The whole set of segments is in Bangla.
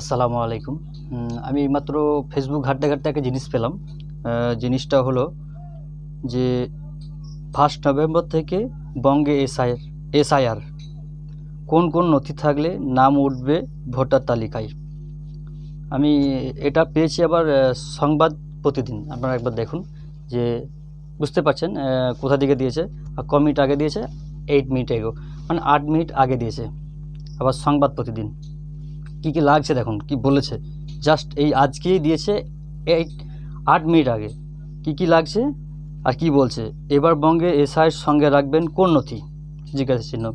আসসালামু আলাইকুম। আমি এইমাত্র ফেসবুক ঘাটতে ঘাটতে একটা জিনিস পেলাম। জিনিসটা হলো যে ফার্স্ট নভেম্বর থেকে বঙ্গে এসআইআর এসআইআর কোন কোন নথি থাকলে নাম উঠবে ভোটার তালিকায়। আমি এটা পেয়েছি আবার সংবাদ প্রতিদিন। আপনারা একবার দেখুন যে বুঝতে পারছেন কোথা দিকে দিয়েছে। আর ক মিনিট আগে দিয়েছে এইট মিনিট এগো মানে আট মিনিট আগে দিয়েছে। আবার সংবাদ প্রতিদিন। কী কী লাগছে দেখুন, কি বলেছে? জাস্ট এই আজকেই দিয়েছে এইট আট মিনিট আগে। কি কি লাগছে আর কি বলছে? এবার বঙ্গে এসআইয়ের সঙ্গে রাখবেন কোন নথি? জিজ্ঞাসা চিহ্ন।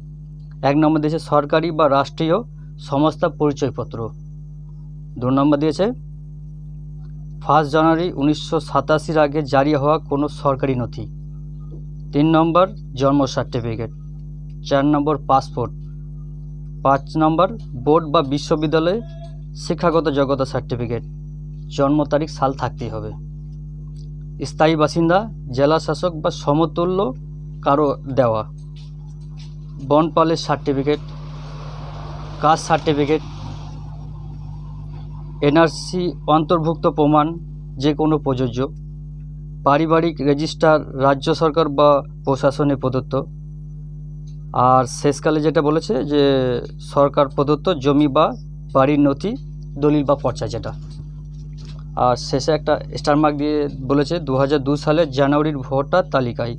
এক নম্বর দিয়েছে সরকারি বা রাষ্ট্রীয় সংস্থা পরিচয়পত্র। দু নম্বর দিয়েছে ফার্স্ট জানুয়ারি উনিশশো সাতাশির আগে জারি হওয়া কোনো সরকারি নথি। তিন নম্বর জন্ম সার্টিফিকেট চার নম্বর পাসপোর্ট পাঁচ নম্বর, বোর্ড বা বিশ্ববিদ্যালয়ে শিক্ষাগত যোগ্যতা সার্টিফিকেট। জন্ম তারিখ সাল থাকতেই হবে। স্থায়ী বাসিন্দা, জেলা শাসক বা সমতুল্য কারও দেওয়া। বনপালের সার্টিফিকেট, কাস্ট সার্টিফিকেট, এনআরসি অন্তর্ভুক্ত প্রমাণ যে কোনো প্রযোজ্য। পারিবারিক রেজিস্টার, রাজ্য সরকার বা প্রশাসনে প্রদত্ত। আর শেষকালে যেটা বলেছে যে সরকার প্রদত্ত জমি বা বাড়ির নথি, দলিল বা পর্চা যেটা। আর শেষে একটা স্টারমার্ক দিয়ে বলেছে, দু সালের জানুয়ারির ভোটার তালিকায়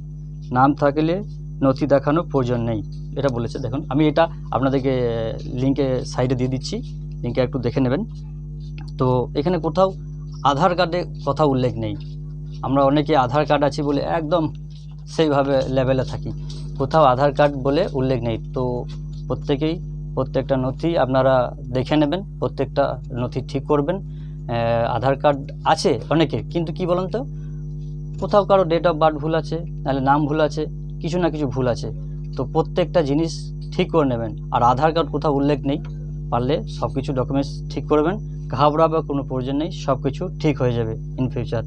নাম থাকলে নথি দেখানোর প্রয়োজন নেই। এটা বলেছে। দেখুন, আমি এটা আপনাদেরকে লিঙ্কে সাইডে দিয়ে দিচ্ছি, লিঙ্কে একটু দেখে নেবেন। তো এখানে কোথাও আধার কার্ডে কথা উল্লেখ নেই। আমরা অনেকে আধার কার্ড আছি বলে একদম সেইভাবে লেভেলে থাকি। কোথাও আধার কার্ড বলে উল্লেখ নেই। তো প্রত্যেকেই প্রত্যেকটা নথি আপনারা দেখে নেবেন প্রত্যেকটা নথি ঠিক করবেন। আধার কার্ড আছে অনেকের কিন্তু কি বলুন তো? কোথাও কারও ডেট অফ বার্থ ভুল আছে নাহলে নাম ভুল আছে কিছু না কিছু ভুল আছে। তো প্রত্যেকটা জিনিস ঠিক করে নেবেন। আর আধার কার্ড কোথাও উল্লেখ নেই পারলে সব কিছু ডকুমেন্টস ঠিক করবেন। ঘাবড়া বা কোনো প্রয়োজন নেই সব কিছু ঠিক হয়ে যাবে ইন ফিউচার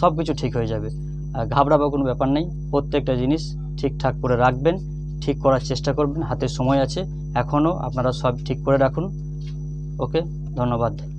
সব কিছু ঠিক হয়ে যাবে। আহ, ঘাবড়াবার কোনো ব্যাপার নেই প্রত্যেকটা জিনিস ঠিকঠাক করে রাখবেন, ঠিক করার চেষ্টা করবেন, হাতে সময় আছে, এখনও আপনারা সব ঠিক করে রাখুন। ওকে, ধন্যবাদ।